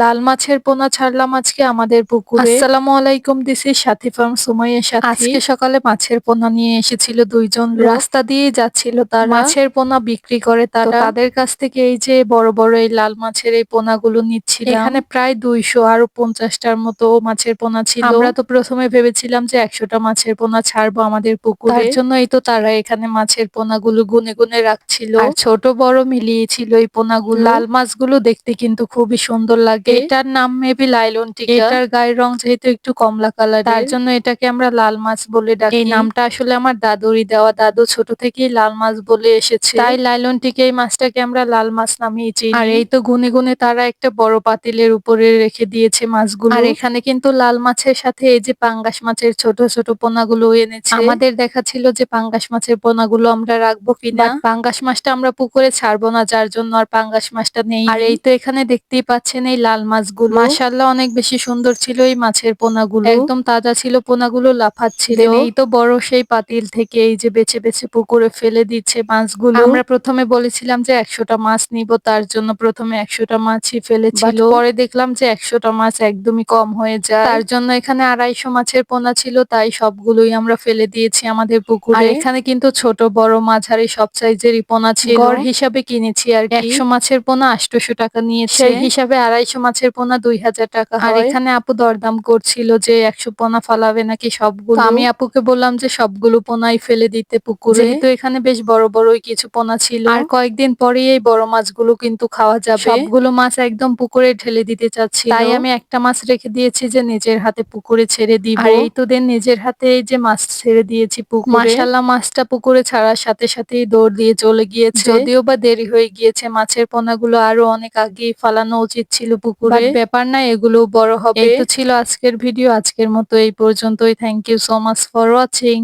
লাল মাছের পোনা ছাড়লাম আজকে আমাদের পুকুরে? আসসালামু আলাইকুম ইজ সাথী ফার্ম সুমাইয়া সাথী। আজকে সকালে মাছের পোনা নিয়ে এসেছিল দুইজন রাস্তা দিয়ে যাচ্ছিল তার। মাছের পোনা বিক্রি করে তারা। তাদের কাছ থেকে এই যে বড় বড় এই লাল মাছের এই পোনাগুলো নিচ্ছিল এখানে প্রায় দুইশো আরও পঞ্চাশটার মতো মাছের পোনা ছিল। আমরা তো প্রথমে ভেবেছিলাম যে একশোটা মাছের পোনা ছাড়বো আমাদের পুকুরে। তার জন্য এই তো তারা এখানে মাছের পোনাগুলো গুনে গুনে রাখছিল। ছোট বড় মিলিয়েছিল এই পোনাগুলো। লাল মাছগুলো দেখতে কিন্তু খুবই সুন্দর লাগে। এটার নাম মেবি লাইলন টিকা। এটার গায়ের রং যেহেতু একটু কমলা কালার তার জন্য এটাকে আমরা লাল মাছ বলে ডাকি। এই নামটা আসলে আমার দাদুরই দেওয়া। দাদু ছোট থেকেই লাল মাছ বলে এসেছে। তাই লাইলন টিকা এই মাছটাকে আমরা লাল মাছ নামিয়ে চিনি। আর এই তো গুনে গুনে তারা একটা বড় পাতিলের উপরে রেখে দিয়েছে মাছগুলো। আর এখানে কিন্তু লাল মাছের সাথে এই যে পাঙ্গাস মাছের ছোট ছোট পোনাগুলো এনেছে। আমাদের দেখা ছিল যে পাঙ্গাস মাছের পোনাগুলো আমরা রাখব কিনা। পাঙ্গাস মাছটা আমরা পুকুরে ছাড়বো না যার জন্য আর পাঙ্গাস মাছটা নেই। আর এই তো এখানে দেখতেই পাচ্ছেন এই লাল মাছগুলো। মাশাআল্লাহ অনেক বেশি সুন্দর ছিল এই মাছের পোনাগুলো। একদম তাজা ছিল পোনাগুলো লাফাচ্ছিল এই তো বড় সেই পাতিল থেকে এই যে বেছে বেছে পুকুরে ফেলে দিচ্ছে মাছগুলো। আমরা প্রথমে বলেছিলাম যে একশোটা মাছ নিব তার জন্য প্রথমে একশোটা মাছই ফেলেছিল। পরে দেখলাম যে একশোটা মাছ একদমই কম হয়ে যায়। তার জন্য এখানে আড়াইশো মাছের পোনা ছিল তাই সবগুলোই আমরা ফেলে দিয়েছি আমাদের পুকুরে। এখানে কিন্তু ছোট বড় মাছ মাঝারি সব সাইজেরই পোনা ছিল। হিসাবে কিনেছি আর একশো মাছের পোনা আটশোশো টাকা নিয়েছে। সেই হিসাবে আড়াইশো মাছের পোনা দুই হাজার টাকা আর এখানে আপু দরদাম করছিল যে একশো পোনা ফালাবে নাকি সবগুলো। আমি আপুকে বললাম যে সবগুলো পোনাই ফেলে দিতে পুকুরে। তো এখানে বেশ বড় বড়ই কিছু পোনা ছিল। আর কয়েকদিন পরেই এই বড় মাছগুলো কিন্তু খাওয়া যাবে। সবগুলো মাছ একদম পুকুরে ঢেলে দিতে চাচ্ছি তাই আমি একটা মাছ রেখে দিয়েছি যে নিজের হাতে পুকুরে ছেড়ে দিব। আর এই তো দেন নিজের হাতে এই যে মাছ ছেড়ে দিয়েছি পুকুরে। মাশাল্লাহ মাছটা পুকুরে ছাড়ার সাথে সাথেই দৌড় দিয়ে চলে গিয়েছে। যদিও বা দেরি হয়ে গিয়েছে মাছের পোনাগুলো আরও অনেক আগেই ফালানো উচিত ছিল পুকুরে। ব্যাপার না এগুলো বড় হবে। এই তো ছিল আজকের ভিডিও আজকের মতো এই পর্যন্তই। Thank you so much for watching